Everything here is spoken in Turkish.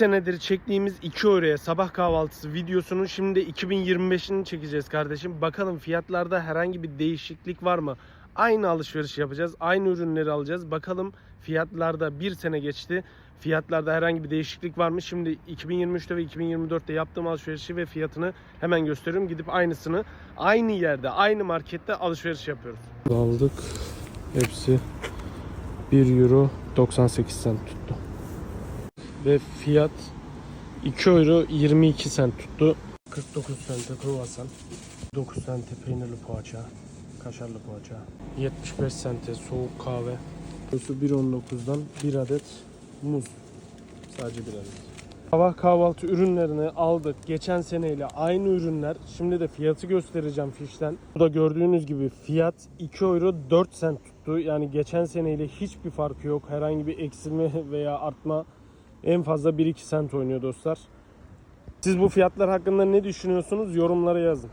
senedir çektiğimiz 2 euroya sabah kahvaltısı videosunu şimdi 2025'ini çekeceğiz kardeşim. Bakalım fiyatlarda herhangi bir değişiklik var mı? Aynı alışveriş yapacağız. Aynı ürünleri alacağız. Bakalım fiyatlarda bir sene geçti. Fiyatlarda herhangi bir değişiklik var mı? Şimdi 2023'te ve 2024'te yaptığım alışverişi ve fiyatını hemen gösteriyorum. Gidip aynısını aynı yerde, aynı markette alışveriş yapıyoruz. Aldık. Hepsi 1 euro 98 cent tuttu. Ve fiyat 2 euro 22 cent tuttu. 49 sente kruvasan. 9 sente peynirli poğaça. Kaşarlı poğaça. 75 sente soğuk kahve. Kilosu 1.19'dan 1 adet muz. Sadece bir adet. Sabah kahvaltı ürünlerini aldık. Geçen seneyle aynı ürünler. Şimdi de fiyatı göstereceğim fişten. Burada gördüğünüz gibi fiyat 2 euro 4 cent tuttu. Yani geçen seneyle hiçbir farkı yok. Herhangi bir eksilme veya artma en fazla 1-2 cent oynuyor dostlar. Siz bu fiyatlar hakkında ne düşünüyorsunuz? Yorumlara yazın.